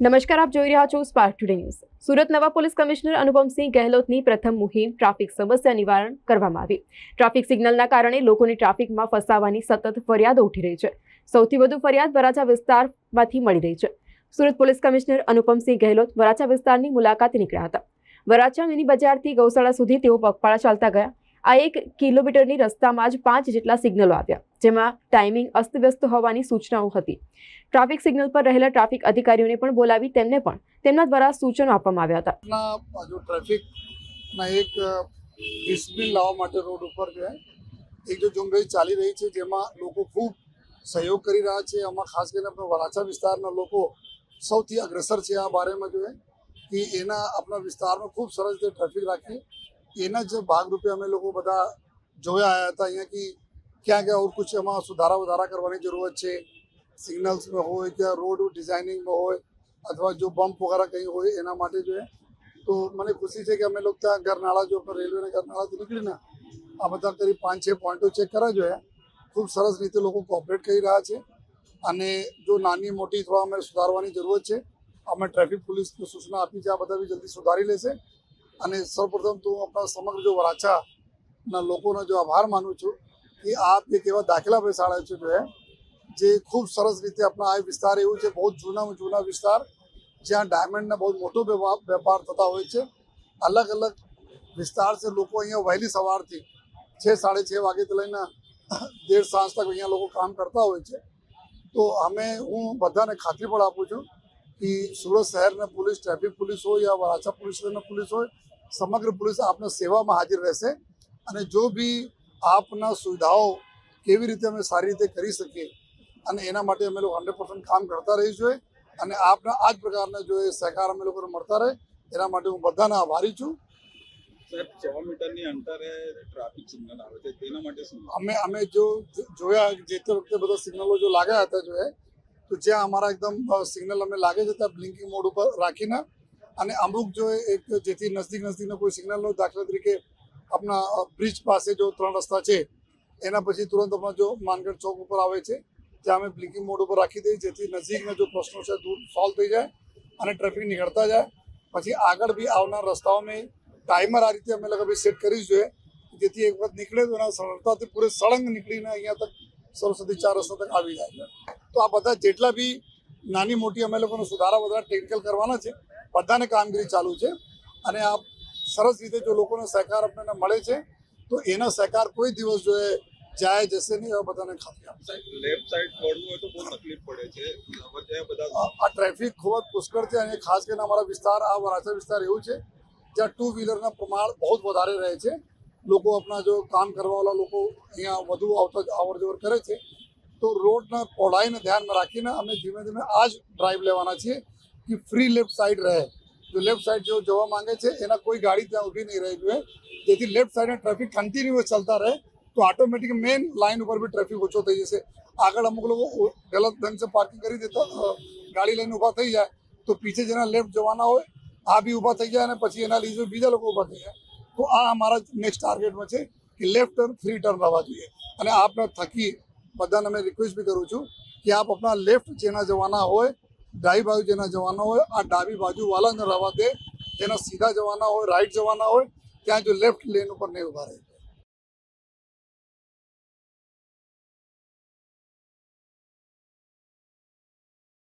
નમસ્કાર, આપ જોઈ રહ્યા છો સ્પાર્ક ટુડે ન્યૂઝ સુરત નવા પોલીસ કમિશનર અનુપમસિંહ ગહેલોતની પ્રથમ મુહિમ ટ્રાફિક સમસ્યા નિવારણ કરવામાં આવી. ટ્રાફિક સિગ્નલના કારણે લોકોની ટ્રાફિકમાં ફસાવાની સતત ફરિયાદો ઉઠી રહી છે. સૌથી વધુ ફરિયાદ વરાછા વિસ્તારમાંથી મળી રહી છે. સુરત પોલીસ કમિશનર અનુપમસિંહ ગહેલોત વરાછા વિસ્તારની મુલાકાતે નીકળ્યા હતા. વરાછા મિની બજારથી ગૌશાળા સુધી તેઓ પગપાળા ચાલતા ગયા. આ એક કિલોમીટરની રસ્તામાં જ પાંચ જેટલા સિગ્નલો આવ્યા, જેમાં ટાઈમિંગ અસ્તવ્યસ્ત હોવાની સૂચનાઓ હતી. ટ્રાફિક સિગ્નલ પર રહેલા ટ્રાફિક અધિકારીઓને પણ બોલાવી તેમને પણ તેમના દ્વારા સૂચનો આપવામાં આવ્યા હતા. જો ટ્રાફિકના એક ડિસિપ્લિન લાવવા માટે રોડ ઉપર એક જો ઝુંબેશ ચાલી રહી છે, જેમાં લોકો ખૂબ સહયોગ કરી રહ્યા છે. આમાં ખાસ કરીને આપણા વરાછા વિસ્તારના લોકો સૌથી અગ્રસર છે આ બારેમાં જોઈએ કે એના આપણા વિસ્તારમાં ખૂબ સરસ રીતે ટ્રાફિક રાખી એના જ ભાગરૂપે અમે લોકો બધા જોયા આવ્યા હતા અહીંયા કે ક્યાં ક્યાં ઓર કુછ એમાં સુધારા વધારા કરવાની જરૂરત છે સિગ્નલ્સમાં હોય કે રોડ ડિઝાઇનિંગમાં હોય અથવા જો બમ્પ વગેરે કંઈ હોય એના માટે જોઈએ તો મને ખુશી છે કે અમે લોકો ત્યાં ગરનાળા જો રેલવેના ગરનાળાથી નીકળીને આ બધા કરીબ પાંચ છ પોઈન્ટો ચેક કર્યા જોઈએ ખૂબ સરસ રીતે લોકો કોઓપરેટ કરી રહ્યા છે અને જો નાની મોટી થોડા અમે સુધારવાની જરૂરત છે અમે ટ્રાફિક પોલીસને સૂચના આપી છે આ બધા બી જલ્દી સુધારી લેશે અને સૌપ્રથમ તો હું આપણા સમગ્ર જો વરાછાના લોકોનો જો આભાર માનું છું કે આપ એક એવા દાખલા બેસાડે છે જો જે ખૂબ સરસ રીતે આપણા આ વિસ્તાર એવું છે, બહુ જૂનામાં જૂના વિસ્તાર, જ્યાં ડાયમંડના બહુ મોટો વેપાર થતા હોય છે. અલગ અલગ વિસ્તાર છે, લોકો અહીંયા વહેલી સવારથી છ, સાડે છ વાગ્યાથી લઈને દેર સાંજ તક અહીંયા લોકો કામ કરતા હોય છે. તો અમે, હું બધાને ખાતરી પણ આપું છું કે સુરત શહેરના પોલીસ ટ્રાફિક પોલીસ હોય યા વરાછા પોલીસ સ્ટેશનના પોલીસ હોય સમગ્ર પોલીસ આપના સેવામાં હાજર રહેશે અને જો બી આપના સુવિધાઓ કેવી રીતે અમે સારી રીતે કરી શકીએ અને એના માટે અમે લોકો હંડ્રેડ કામ કરતા રહીશું અને આપના આ જ પ્રકારના જો એ સહકાર અમે લોકોને મળતા રહે એના માટે હું બધાને આભારી છું સાહેબ મીટરની અંતરે ટ્રાફિક સિગ્નલ આવે છે તેના માટે અમે અમે જો જોયા જે તે વખતે બધા સિગ્નલો જો લાગ્યા હતા જો એ તો જ્યાં અમારા એકદમ સિગ્નલ અમે લાગે છે ત્યાં બ્લિંકિંગ મોડ ઉપર રાખીને અને અમુક જો એક જેથી નજદીક નજદીકનો કોઈ સિગ્નલનો દાખલા તરીકે આપણા બ્રિજ પાસે જો ત્રણ રસ્તા છે, એના પછી તુરંત આપણા જો માનગઢ ચોક ઉપર આવે છે, ત્યાં અમે બ્લિંકિંગ મોડ ઉપર રાખી દઈએ, જેથી નજીકના જો પ્રશ્નો છે દૂર સોલ્વ થઈ જાય અને ટ્રાફિક નીકળતા જાય. પછી આગળ બી આવનાર રસ્તાઓમાં ટાઈમર આ રીતે અમે લગભગ સેટ કરી જોઈએ, જેથી એક વખત નીકળે તો એના સરળતાથી પૂરે સળંગ નીકળીને અહીંયા તક સરસ્વતી ચાર રસ્તા તક આવી જાય તો આ બધા જેટલા બી નાની મોટી અમે લોકોને સુધારા વધારા ટેકનિકલ કરવાના છે બધાને કામગીરી ચાલુ છે. અને આ સરસ રીતે જો લોકોનો સહકાર આપણને મળે છે તો એનો સહકાર કોઈ દિવસ જો જાય જશે નહીં એવા બધાને ખાતરી આપે લેફ્ટ સાઈડ વળવું હોય તો બહુ તકલીફ પડે છે. બધા આ ટ્રાફિક ખૂબ જ પુષ્કળ છે અને ખાસ કરીને અમારા વિસ્તાર આ વરાછા વિસ્તાર એવું છે જ્યાં ટુ વ્હીલરના પ્રમાણ બહુ જ વધારે રહે છે. લોકો આપણા જો કામ કરવાવાળા લોકો અહીંયા વધુ આવતા અવર જવર કરે છે. તો રોડના પહોળાઈને ધ્યાનમાં રાખીને અમે ધીમે ધીમે આ જ ડ્રાઈવ લેવાના છીએ કે ફ્રી લેફ્ટ સાઈડ રહે. જો લેફ્ટ સાઈડ જો જવા માંગે છે, એના કોઈ ગાડી ત્યાં ઊભી નહીં રહી જોઈએ. જેથી લેફ્ટ સાઈડના ટ્રાફિક કન્ટિન્યુઅસ ચાલતા રહે, તો ઓટોમેટિક મેઇન લાઇન ઉપર બી ટ્રાફિક ઓછો થઈ જશે. આગળ અમુક લોકો ગલત ઢંગ પાર્કિંગ કરી દેતા ગાડી લઈને ઊભા થઈ જાય. તો પીછે જેના લેફ્ટ જવાના હોય, આ બી ઊભા થઈ જાય અને પછી એના લીધે બીજા લોકો ઊભા થઈ જાય. તો આ અમારા નેક્સ્ટ ટાર્ગેટમાં છે કે લેફ્ટ ટર્ન ફ્રી ટર્ન રહેવા જોઈએ. અને આપને થકી બધાને અમે રિક્વેસ્ટ બી કરું છું કે આપ આપણા લેફ્ટ જેના જવાના હોય ડાબી બાજુ જેના જવાના હોય, આ ડાબી બાજુ વાળાને રહેવા દે. જેના સીધા જવાના હોય રાઈટ જવાના હોય, ત્યાં જો લેફ્ટ લેન ઉપર નહીં ઊભા રહે.